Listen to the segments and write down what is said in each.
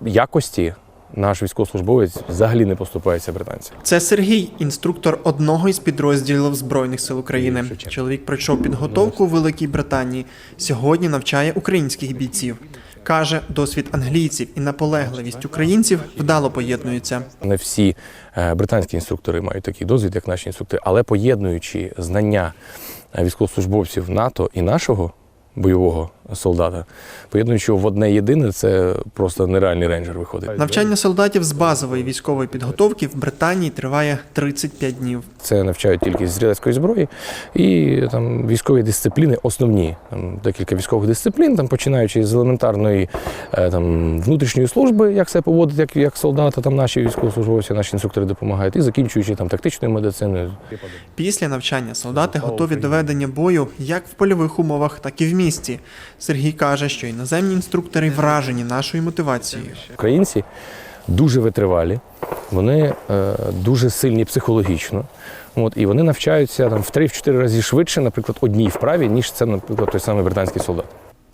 якості наш військовослужбовець взагалі не поступається британцям. Це Сергій, інструктор одного із підрозділів Збройних сил України. Чоловік пройшов підготовку у Великій Британії. Сьогодні навчає українських бійців. Каже, досвід англійців і наполегливість українців вдало поєднуються. Не всі е, британські інструктори мають такий досвід, як наші інструктори, але поєднуючи знання військовослужбовців НАТО і нашого бойового солдата, поєднуючи в одне єдине, це просто нереальний рейнджер виходить. Навчання солдатів з базової військової підготовки в Британії триває 35 днів. Це навчають тільки з стрілецької зброї і там військові дисципліни, основні там декілька військових дисциплін, там починаючи з елементарної е, там внутрішньої служби, як себе поводити, як, як солдата, там наші військовослужбовці, наші інструктори допомагають, і закінчуючи там тактичною медициною. Після навчання солдати готові до ведення бою як в польових умовах, так і в місті. Сергій каже, що іноземні інструктори вражені нашою мотивацією. Українці дуже витривалі, вони е, дуже сильні психологічно. От, і вони навчаються там в 3-4 рази швидше, наприклад, одній вправі, ніж це, наприклад, той самий британський солдат.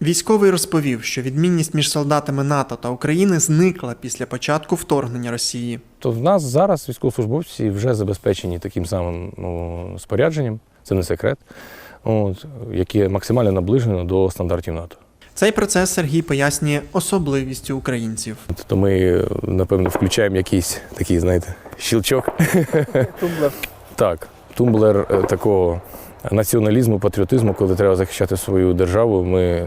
Військовий розповів, що відмінність між солдатами НАТО та України зникла після початку вторгнення Росії. То в нас зараз військовослужбовці вже забезпечені таким самим ну, спорядженням, це не секрет, от, яке максимально наближено до стандартів НАТО. Цей процес Сергій пояснює особливістю українців. То ми, напевно, включаємо якийсь такий, знаєте, щілчок. Тумблер. Так, тумблер е, такого націоналізму, патріотизму, коли треба захищати свою державу, ми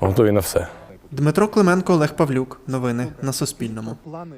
готові на все. Дмитро Клименко, Олег Павлюк. Новини на Суспільному. Плани